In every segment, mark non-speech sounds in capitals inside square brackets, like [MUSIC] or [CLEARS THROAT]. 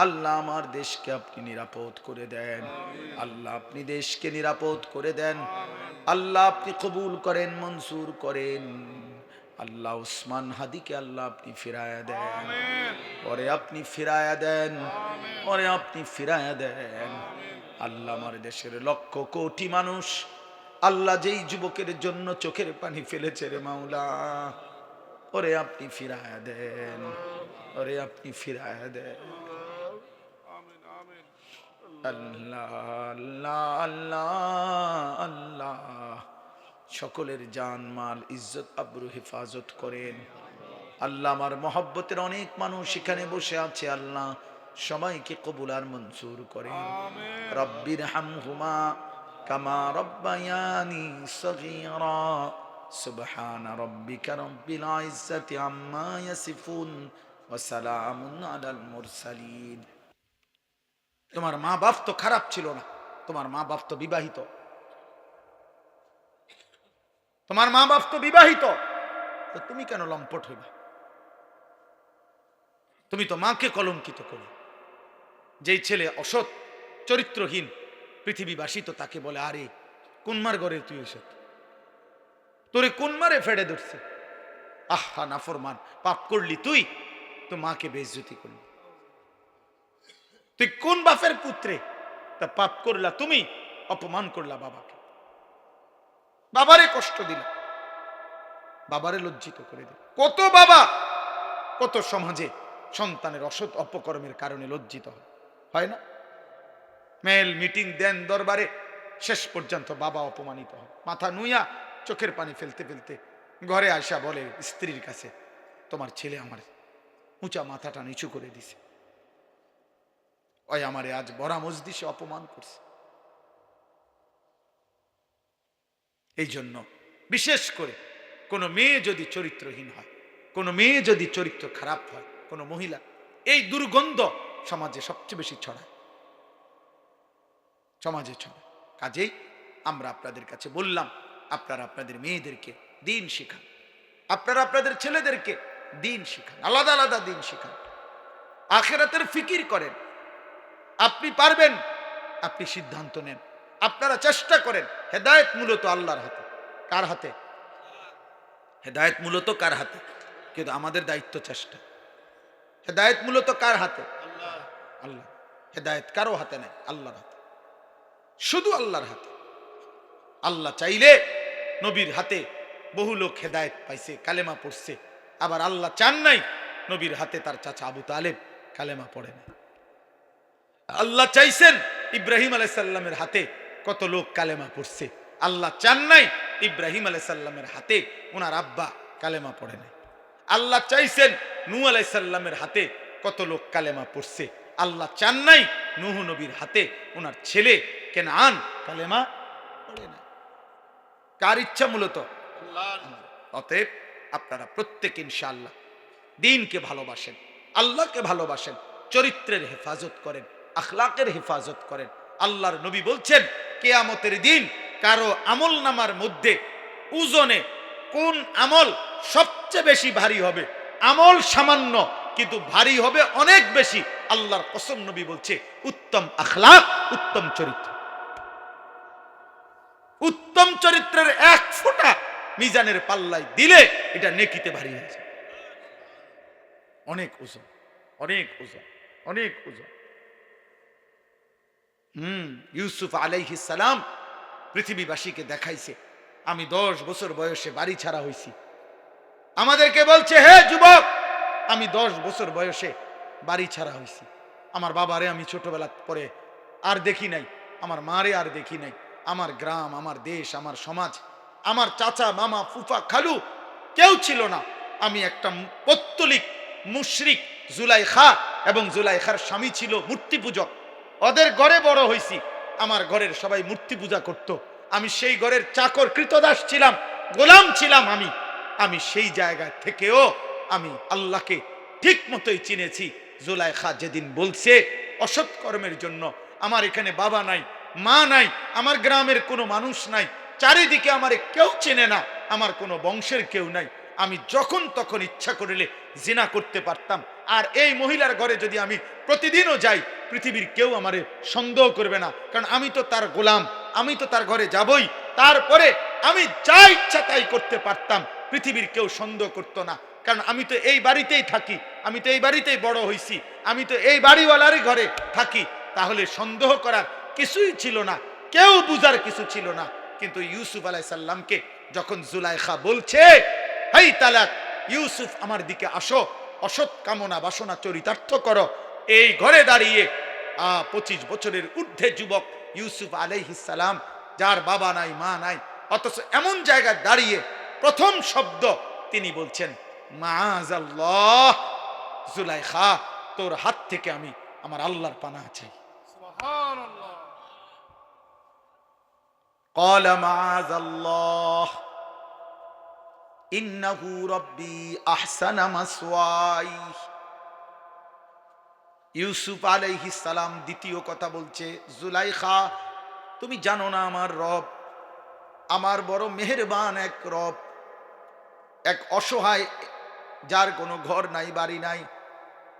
আল্লাহ আমার দেশকে আপনি নিরাপদ করে দেন। আল্লাহ আপনি দেশকে নিরাপদ করে দেন। আল্লাহ আপনি কবুল করেন মনসুর করেন। আল্লাহ উসমান হাদিকে আল্লাহ আপনি ফিরায়া দেন। পরে আপনি ফিরায়া দেন। পরে আপনি ফিরায়া দেন। আল্লাহ আমার দেশের লক্ষ কোটি মানুষ। আল্লাহ যেই যুবকের জন্য চোখের পানি ফেলেছে রে মাওলা। ওরে আপনি ফিরায়া দেন। ওরে আপনি ফিরায়া দেন। আল্লাহ আল্লাহ আল্লাহ আল্লাহ সকলের জান মাল ইজ্জত আব্রু হেফাজত করেন। আল্লাহ আমার মহব্বতের অনেক মানুষ এখানে বসে আছে। আল্লাহ সবাইকে কবুল আর মঞ্জুর করেন। রব্বির হামহুমা কামা রব্বায়ানি সগীরা। সুবহান রব্বিকা রব্বিল ইজ্জাতি আম্মা ইয়াসিফুন। ওয়া সালামুন আলাল মুরসালিন। তোমার মা বাপ তো খারাপ ছিল না, তোমার মা বাপ তো বিবাহিত। তোমার মা বাপ তো বিবাহিত তুমি কেন লম্পট হইবা? তুমি তো মাকে কলঙ্কিত করো। যেই ছেলে অসৎ, চরিত্রহীন, পৃথিবীবাসী তো তাকে বলে, আরে কোনমার ঘরে তুই এসে তোরে কোনমারে ফেড়ে ধরছে? আহা, নাফরমান, পাপ করলি তুই, তো মাকে বেজ্জতি করলি। তুই কোন বাপের পুত্রে? তা পাপ করলা তুমি, অপমান করলা বাবাকে। বাবারে কষ্ট দিলা। বাবারে লজ্জিত করে দিল। কত বাবা কত সমাজে সন্তানের অসৎ অপকর্মের কারণে লজ্জিত হয়। না? মেল মিটিং দেন দরবারে, শেষ পর্যন্ত বাবা অপমানিত হয়। মাথা নুইয়া চোখের পানি ফেলতে ফেলতে ঘরে আসা বলে, স্ত্রীর কাছে তোমার ছেলে আমার উঁচা মাথাটা নিচু করে দিছে। ওই আমারে আজ বড়া মজদিসে অপমান করছে। এই জন্য বিশেষ করে কোনো মেয়ে যদি চরিত্রহীন হয়, কোনো মেয়ে যদি চরিত্র খারাপ হয়, কোনো মহিলা, এই দুর্গন্ধ সমাজে সবচেয়ে বেশি ছড়ায়। সমাজে ছড়ায়। কাজেই আমরা আপনাদের কাছে বললাম, আপনারা আপনাদের মেয়েদেরকে দিন শিখান। আপনারা আপনাদের ছেলেদেরকে দিন শিখান। আলাদা আলাদা দিন শিখান। আখেরাতের ফিকির করেন। আপনি পারবেন আপনি সিদ্ধান্ত নেন। আপনারা চেষ্টা করেন হেদায়েত মূলত আল্লাহর হাতে। কার হাতে? হেদায়েত মূলত কার হাতে? কিন্তু আমাদের দায়িত্ব চেষ্টা। হেদায়েত মূলত কার হাতে? আল্লাহ। হেদায়েত কারও হাতে নাই আল্লাহর হাতে। শুধু আল্লাহর হাতে। আল্লাহ চাইলে নবীর হাতে বহু লোক হেদায়েত পাইছে কালেমা পড়ছে। আবার আল্লাহ চান নাই নবীর হাতে তার চাচা আবু তালেব কালেমা পড়ে না আল্লাহ চাইছেন ইব্রাহিম আলাইসাল্লামের হাতে কত লোক কালেমা পড়ছে। আল্লাহ চান নাই ইব্রাহিম আলাইসাল্লামের হাতে ওনার আব্বা কালেমা পড়ে নাই। আল্লাহ চাইছেন নূ আলাইসাল্লামের হাতে কত লোক কালেমা পড়ছে। আল্লাহ চান নাই নুহ নবীর হাতে ওনার ছেলে কেন আন কালেমা পড়ে না কার ইচ্ছা মূলত? অতএব আপনারা প্রত্যেক ইনশাআল্লাহ দিনকে ভালোবাসেন আল্লাহকে ভালোবাসেন চরিত্রের হেফাজত করেন। আখলাকের হেফাজত করেন। আল্লাহর নবী বলছেন, কেয়ামতের দিন কারও আমল নামার মধ্যে ওজনে কোন আমল সবচেয়ে বেশি ভারী হবে? আমল সামান্য, কিন্তু ভারী হবে অনেক বেশি। আল্লাহর কসম নবী বলছে, উত্তম আখলাক, উত্তম চরিত্র। উত্তম চরিত্রের এক ফোঁটা মিজানের পাল্লায় দিলে এটা নেকিতে ভারী হয়ে যায়। অনেক ওজন অনেক ওজন অনেক ওজন। হুম, ইউসুফ সালাম পৃথিবীবাসীকে দেখাইছে। আমি দশ বছর বয়সে বাড়ি ছাড়া হইছি। আমাদেরকে বলছে, হে যুবক, আমি দশ বছর বয়সে বাড়ি ছাড়া হইছি। আমার বাবারে আমি ছোটবেলা পরে আর দেখি নাই, আমার মারে আর দেখি নাই। আমার গ্রাম, আমার দেশ, আমার সমাজ, আমার চাচা, মামা, ফুফা, খালু কেউ ছিল না। আমি একটা পত্তলিক মুশরিক, জুলাইখা এবং জুলাইখার স্বামী ছিল মূর্তি পূজক ওদের ঘরে বড় হইছি। আমার ঘরের সবাই মূর্তি পূজা করত। আমি সেই ঘরের চাকর কৃতদাস ছিলাম, গোলাম ছিলাম আমি। আমি সেই জায়গা থেকেও আমি আল্লাহকে ঠিক মতোই চিনেছি। জুলাইখা যেদিন বলছে, অসৎ কর্মের জন্য আমার এখানে বাবা নাই, মা নাই, আমার গ্রামের কোনো মানুষ নাই, চারিদিকে আমার কেউ চেনে না, আমার কোনো বংশের কেউ নাই। আমি যখন তখন ইচ্ছা করিলে জিনা করতে পারতাম। আর এই মহিলার ঘরে যদি আমি প্রতিদিনও যাই, পৃথিবীর কেউ আমারে সন্দেহ করবে না। কারণ আমি তো তার গোলাম, আমি তো তার ঘরে যাবই। তারপরে আমি যা ইচ্ছা তাই করতে পারতাম, পৃথিবীর কেউ সন্দেহ করতো না। কারণ আমি তো এই বাড়িতেই থাকি, আমি তো এই বাড়িতেই বড় হইছি, আমি তো এই বাড়িওয়ালারই ঘরে থাকি। তাহলে সন্দেহ করার কিছুই ছিল না, কেউ বুঝার কিছু ছিল না। কিন্তু ইউসুফ আলাইসাল্লামকে যখন জুলাইখা বলছে হাই তালাক ইউসুফ আমার দিকে আসো অসৎ কামনা বাসনা চরিতার্থ করো এই ঘরে দাঁড়িয়ে আহ পঁচিশ বছরের ঊর্ধ্বে যুবক ইউসুফ আলাইহিসালাম যার বাবা নাই মা নাই অথচ এমন জায়গায় দাঁড়িয়ে প্রথম শব্দ তিনি বলছেন মাআজাল্লাহ জুলাইখা তোর হাত থেকে আমি আমার আল্লাহর পানা চাই سبحان الله قال معاذ الله ইন্নাহু রব্বি আহসানা মাসওয়াই। ইউসুফ আলাইহিস সালাম দ্বিতীয় কথা বলছে, জুলাইখা, তুমি জানো না আমার রব? আমার বড় মেহেরবান এক রব। এক অসহায়, যার কোনো ঘর নাই, বাড়ি নাই।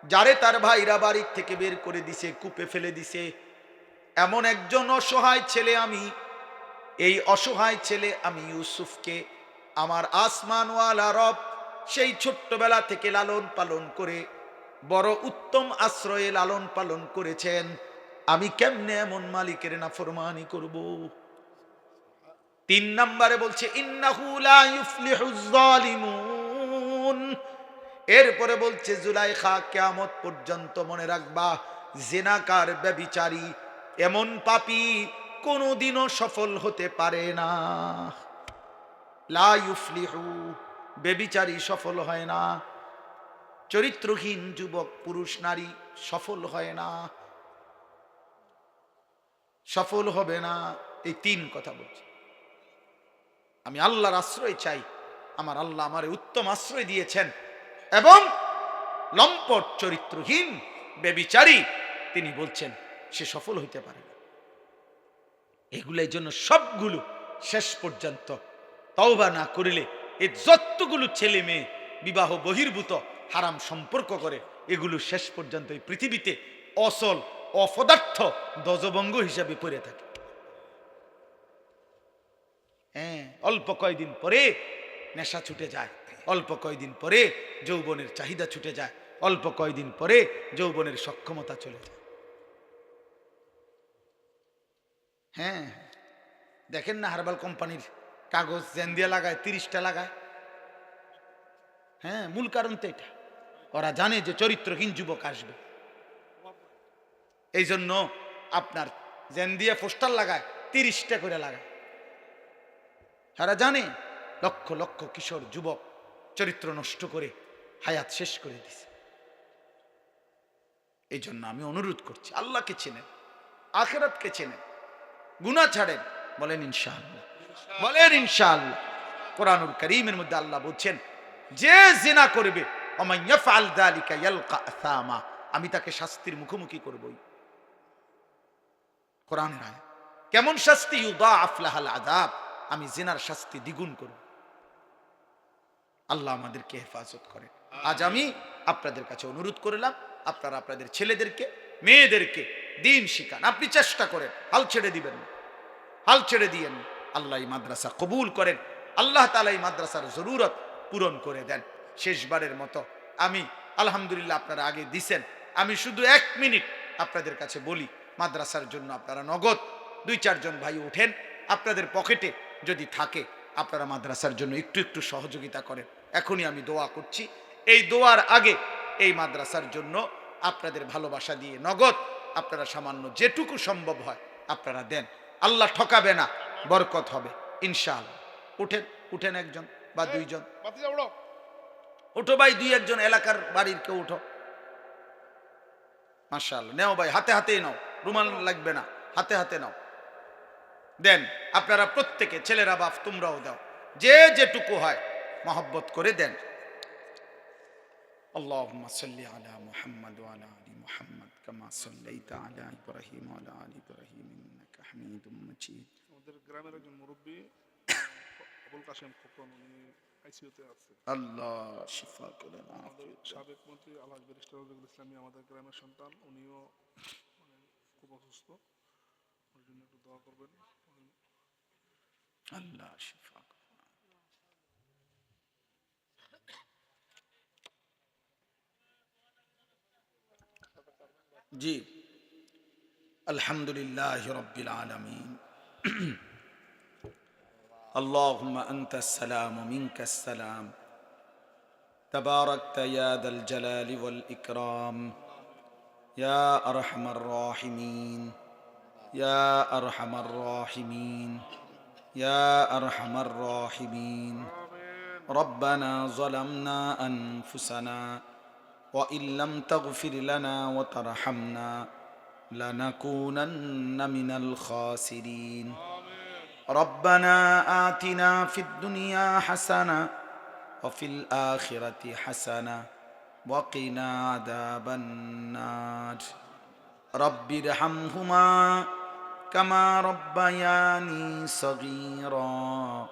যারে তার ভাইরা বাড়ির থেকে বের করে দিছে, কূপে ফেলে দিছে। এমন একজন অসহায় ছেলে আমি। এই অসহায় ছেলে আমি ইউসুফকে আমার আসমানওয়ালা রব সেই ছোট্টবেলা থেকে লালন পালন করে, বড় উত্তম আশ্রয়ে লালন পালন করেছেন। আমি কেমনে এমন মালিকের না ফরমানি করব? তিন নম্বরে বলছে এরপরে বলছে, জুলাইখা কেয়ামত পর্যন্ত মনে রাখবা, জেনাকার ব্যবিচারী এমন পাপী কোনোদিনও সফল হতে পারে না। লা ইউফলিহু, বেবিচারী সফল হয় না। চরিত্রহীন যুবক, পুরুষ, নারী সফল হয় না। সফল হবে না, এই তিন কথা বলছি। আমি আল্লাহর আশ্রয় চাই, আমার আল্লাহ আমার উত্তম আশ্রয় দিয়েছেন। এবং লম্পট, চরিত্রহীন, বেবিচারী, তিনি বলছেন, সে সফল হইতে পারে না। এগুলোর জন্য সবগুলো শেষ পর্যন্ত তওবা না করিলে এ যতগুলো ছেলে মেয়ে বিবাহ বহির্ভূত, হারাম সম্পর্ক করে, এগুলো শেষ পর্যন্ত এই পৃথিবীতে অসল, অপদার্থ দজবঙ্গ হিসাবে পড়ে থাকে। হ্যাঁ অল্প কয়দিন পরে নেশা ছুটে যায়, অল্প কয়দিন পরে যৌবনের চাহিদা ছুটে যায়, অল্প কয়দিন পরে যৌবনের সক্ষমতা চলে যায়। হ্যাঁ দেখেন না হারবাল কোম্পানির কাগজ জেন দিয়ে লাগায়, তিরিশটা লাগায়। হ্যাঁ মূল কারণ তো এটা। ওরা জানে যে চরিত্রহীন যুবক আসবে। এই জন্য আপনার জেন দিয়ে পোস্টার লাগায়, তিরিশটা করে লাগায়। তারা জানে, লক্ষ লক্ষ কিশোর যুবক চরিত্র নষ্ট করে হায়াত শেষ করে দিছে। এই জন্য আমি অনুরোধ করছি, আল্লাহকে চেনেন, আখেরাতকে চেনেন গুণা ছাড়েন, বলেন ইনশাআল্লাহ। বলেন ইনশাআল্লাহ। কোরআনুল করিমের মধ্যে আল্লাহ বলছেন যে জিনা করবে আমি তাকে শাস্তির মুখোমুখি করবই। কোরআনের আয়াত কেমন শাস্তি? ইউদাআফ লাহাল আযাব আমি জিনার শাস্তি দ্বিগুণ করব। আল্লাহ আমাদেরকে হেফাজত করেন। আজ আমি আপনাদের কাছে অনুরোধ করলাম আপনারা আপনাদের ছেলেদেরকে মেয়েদেরকে দিন শিখান। আপনি চেষ্টা করেন হাল ছেড়ে দিবেন। হাল ছেড়ে দিয়েন না। আল্লাহ মাদ্রাসা কবুল করেন। আল্লাহ তালা এই মাদ্রাসার জরুরত পূরণ করে দেন। শেষবারের মতো আমি, আলহামদুলিল্লাহ আপনারা আগে দিছেন। আমি শুধু এক মিনিট আপনাদের কাছে বলি, মাদ্রাসার জন্য আপনারা নগদ দুই চারজন ভাই ওঠেন। আপনাদের পকেটে যদি থাকে, আপনারা মাদ্রাসার জন্য একটু একটু সহযোগিতা করেন। এখনই আমি দোয়া করছি। এই দোয়ার আগে এই মাদ্রাসার জন্য আপনাদের ভালোবাসা দিয়ে নগদ আপনারা সামান্য যেটুকু সম্ভব হয় আপনারা দেন। আল্লাহ ঠকাবে না। বরকত হবে ইনশাআল্লাহ উঠেন উঠেন একজন বা দুইজন বাতি যাবো উঠো ভাই দুই একজন এলাকার বাড়ির কেউ উঠো মাশাআল্লাহ নেও ভাই হাতে হাতেই নাও রুমাল লাগবে না হাতে হাতে নাও দেন আপনারা প্রত্যেকে ছেলেরা বাপ তোমরাও দাও যে যেটুকু হয় মহব্বত করে দেন اللهم صل على محمد وعلى ال محمد كما صليت على ابراهيم وعلى ال ابراهيم انك حميد مجيد আমাদের গ্রামের একজন মুরব্বী আবুল কাশেম খোকন উনি আইসিইউতে আছে। আল্লাহ শিফা করেন। সাবেক মন্ত্রী আলহাজ ব্যারিস্টার রফিকুল ইসলামী আমাদের গ্রামের সন্তান উনিও মানে খুব অসুস্থ। ওর জন্য একটু দোয়া করবেন। আল্লাহ শিফা জি। আলহামদুলিল্লাহ রব্বিল আলামিন। [CLEARS THROAT] اللهم أنت السلام ومنك السلام. تباركت يا ذا الجلال والإكرام. يا أرحم الراحمين. يا أرحم الراحمين. يا أرحم الراحمين. ربنا ظلمنا أنفسنا وإن لم تغفر لنا وترحمنا لنكونن من الخاسرين. ربنا آتنا في الدنيا حسنة وفي الآخرة حسنة وقنا عذاب النار. رب ارحمهما كما ربياني صغيرا.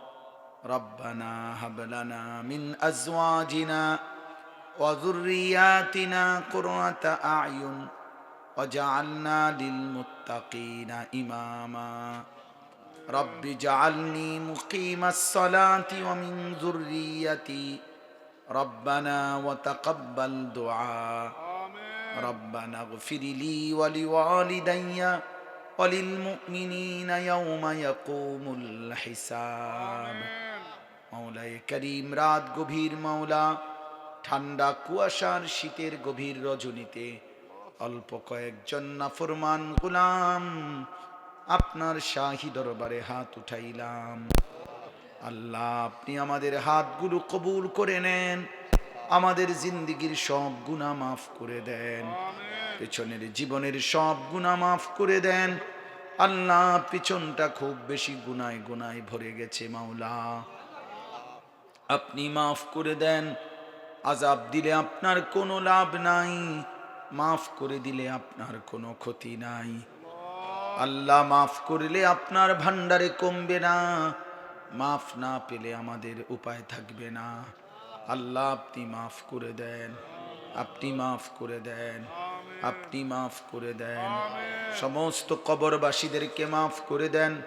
ربنا هب لنا من أزواجنا وذرياتنا قرة أعين وجعلنا للمتقين إماما رب اجعلني مقيم الصلاة ومن ذريتي ربنا وتقبل دعاء ربنا اغفر لي ولوالدي وللمؤمنين يوم يقوم الحساب মৌলায় করিম রাত গভীর মাওলা ঠান্ডা কুয়াশার শীতের গভীর রজনীতে অল্প কয়েকজন নাফরমান গুলাম আপনার শাহী দরবারে হাত উঠাইলাম। আল্লাহ, আপনি আমাদের হাতগুলো কবুল করে নেন, আমাদের জিন্দিগির সব গুণা মাফ করে দেন, পেছনের জীবনের সব গুণা মাফ করে দেন। আল্লাহ, পিছনটা খুব বেশি গুনায় গুনায় ভরে গেছে মাওলা। আপনি মাফ করে দেন আজাব দিলে আপনার কোনো লাভ নাই। মাফ করে দিলে আপনার কোনো ক্ষতি নাই। আল্লাহ মাফ করলে আপনার ভান্ডারে কমবে না। মাফ না পেলে আমাদের উপায় থাকবে না। আল্লাহ আপনি মাফ করে দেন। আপনি মাফ করে দেন। আপনি মাফ করে দেন। সমস্ত কবরবাসীদেরকে মাফ করে দেন।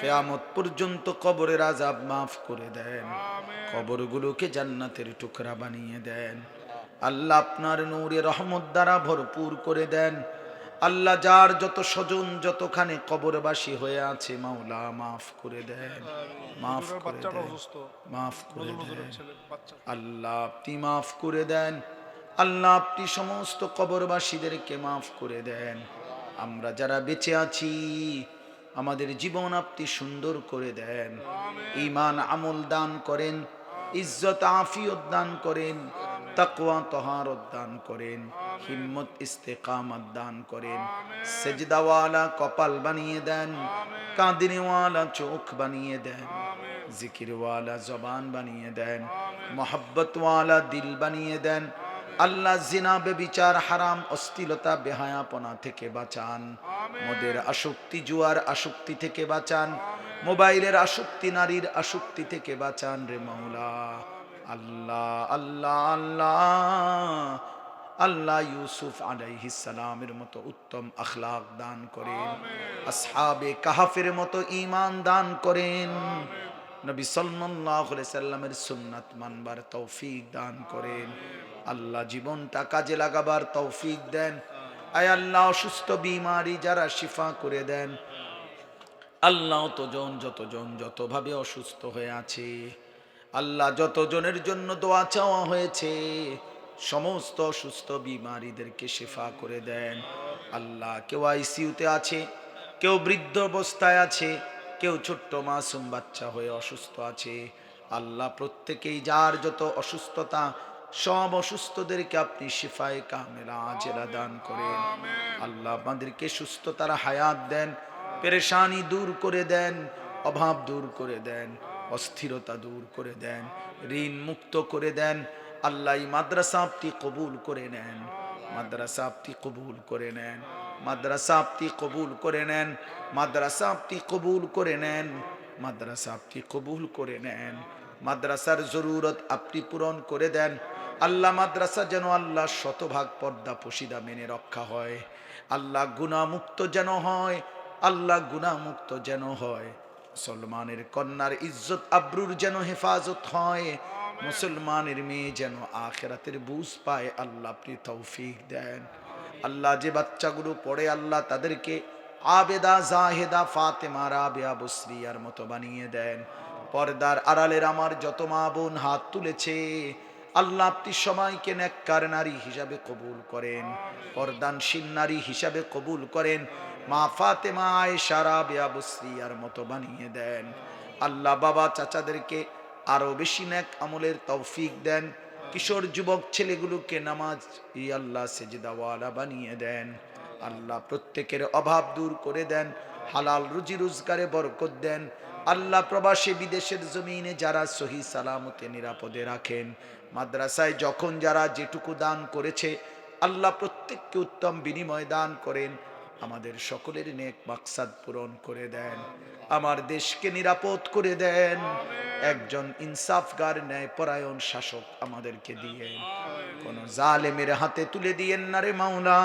কেয়ামত পর্যন্ত কবরের আজাব মাফ করে দেন। কবরগুলোকে জান্নাতের টুকরা বানিয়ে দেন। আল্লাহ আপনার নূরে রহমত দ্বারা ভরপুর করে দেন। আল্লাহ যার যত স্বজন যতখানে কবরবাসী হয়ে আছে মাওলা মাফ করে দেন মাফ করে দেন মাফ করে দেন। আল্লাহ আপনি মাফ করে দেন। আল্লাহ আপনি সমস্ত কবরবাসীদেরকে মাফ করে দেন। আমরা যারা বেঁচে আছি আমাদের জীবন আপনি সুন্দর করে দেন। ইমান আমল দান করেন ইজ্জত আফিয়ত দান করেন। তাকওয়া তহারত দান করেন, হিম্মত ইস্তেকামত দান করেন। সেজদাওয়ালা কপাল বানিয়ে দেন, কাঁদিনেওয়ালা চোখ বানিয়ে দেন, জিকিরওয়ালা জবান বানিয়ে দেন, মোহাব্বতওয়ালা দিল বানিয়ে দেন। আল্লাহ জিনাবে বিচার হারাম অস্থিলতা বেহায়াপনা থেকে বাঁচান। মদের আসক্তি জুয়ার আসক্তি থেকে বাঁচান। মোবাইলের আসক্তি নারীর আসক্তি থেকে বাঁচান রে মাওলা। আল্লাহ আল্লাহ আল্লাহ। আল্লাহ ইউসুফ সালামের মতো উত্তম আখলাক দান করেন। আসহাবে কাহাফের মতো ঈমান দান করেন। নবী সাল্লামের সুন্নাত মানবার তৌফিক দান করেন। আল্লাহ জীবনটা কাজে লাগাবার তৌফিক দেন। আয় আল্লাহ অসুস্থ বিমারি যারা শিফা করে দেন। আল্লাহ তজন যতজন যতভাবে অসুস্থ হয়ে আছে। আল্লাহ যতজনের জন্য দোয়া চাওয়া হয়েছে সমস্ত অসুস্থ বিমারীদেরকে শেফা করে দেন। আল্লাহ কেউ আইসিউতে আছে কেউ বৃদ্ধ অবস্থায় আছে কেউ ছোট্ট মাসুম বাচ্চা হয়ে অসুস্থ আছে। আল্লাহ প্রত্যেকেই যার যত অসুস্থতা সব অসুস্থদেরকে আপনি শিফায় কামেলা আজেলা দান করেন। আল্লাহ আমাদেরকে সুস্থতার হায়াত দেন পেরেশানি দূর করে দেন অভাব দূর করে দেন। অস্থিরতা দূর করে দেন, ঋণ মুক্ত করে দেন, আল্লাহ মাদ্রাসা আপনি কবুল করে নেন। মাদ্রাসা আপনি কবুল করে নেন, মাদ্রাসা আপনি কবুল করে নেন, মাদ্রাসা আপনি কবুল করে নেন, মাদ্রাসা আপনি কবুল করে নেন। মাদ্রাসার জরুরত আপনি পূরণ করে দেন। আল্লাহ মাদ্রাসা যেন আল্লাহ শতভাগ পর্দা পশিদা মেনে রক্ষা হয়। আল্লাহ গুণামুক্ত যেন হয়, আল্লাহ গুণামুক্ত যেন হয়। মুসলমানের কন্যার ইজ্জত আব্রুর যেন হেফাজত হয়। মুসলমানের মেয়ে যেন আখেরাতের বুঝ পায় আল্লাহ আপনি তৌফিক দেন। আল্লাহ যে বাচ্চাগুলো পড়ে আল্লাহ তাদেরকে আবেদা জাহেদা ফাতেমা রাবেয়া বসরিয়ার মতো বানিয়ে দেন। পর্দার আড়ালের আমার যত মা বোন হাত তুলেছে আল্লাহ আপনি সময়কে নেককার নারী হিসাবে কবুল করেন। পর্দানশীল নারী হিসাবে কবুল করেন। মা ফাতেমা আয়েশা রাবেয়া বসরিয়ার মতো বানিয়ে দেন। আল্লাহ বাবা চাচাদেরকে আরও বেশি নেক আমলের তৌফিক দেন। কিশোর যুবক ছেলেগুলোকে নামাজ ই আল্লাহ সেজদাওয়ালা বানিয়ে দেন। আল্লাহ প্রত্যেকের অভাব দূর করে দেন, হালাল রুজি রোজগারে বরকত দেন। আল্লাহ প্রবাসী বিদেশের জমিনে যারা সহি সালামতে নিরাপদে রাখেন। মাদ্রাসায় যখন যারা যেটুকু দান করেছে, আল্লাহ প্রত্যেককে উত্তম বিনিময় দান করেন। আমাদের সকলের নেক মাকসাদ পূরণ করে দেন। আমার দেশকে নিরাপদ করে দেন। একজন ইনসাফগার ন্যায় পরায়ণ শাসক আমাদেরকে দিয়ে। কোন জালেমের হাতে তুলে দিয়েন না রে মাওলা।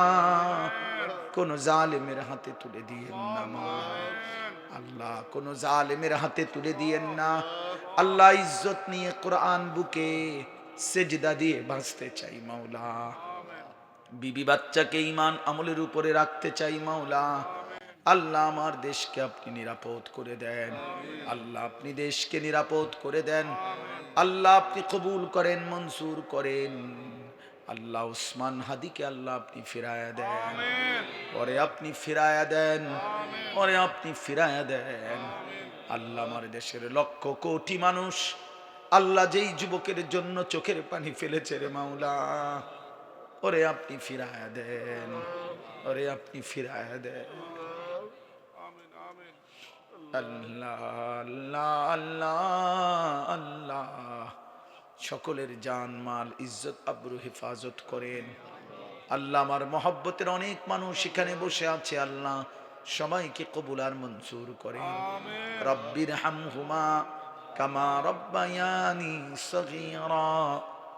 কোন জালেমের হাতে তুলে দিয়েন না মাওলা। আল্লাহ, কোন জালেমের হাতে তুলে দিয়েন না। আল্লাহ ইজ্জত নিয়ে কোরআন বুকে সেজদা দিয়ে বাঁচতে চাই মাওলা। বিবি বাচ্চাকে ইমান আমলের উপরে রাখতে চাই মাওলা। আল্লাহ আমার দেশকে আপনি নিরাপদ করে দেন। আল্লাহ আপনি দেশকে নিরাপদ করে দেন। আল্লাহ আপনি কবুল করেন, মনসুর করেন। আল্লাহ উসমান হাদিকে আল্লাহ আপনি ফিরায়া দেন। পরে আপনি ফিরায়া দেন। পরে আপনি ফিরায়া দেন। আল্লাহ আমার দেশের লক্ষ কোটি মানুষ। আল্লাহ যেই যুবকের জন্য চোখের পানি ফেলেছে রে মাওলা। ওরে আপনি ফিরায়া দেন ওরে আপনি ফিরায়া দেন। আল্লাহ আল্লাহ আল্লাহ আল্লাহ সকলের জান মাল ইজ্জত আব্রু হেফাজত করেন। আল্লাহ আমার মহব্বতের অনেক মানুষ এখানে বসে আছে। আল্লাহ সবাইকে কবুল আর মঞ্জুর করেন। রব্বির হামহুমা কামা রব্বায়ানি সগীরা।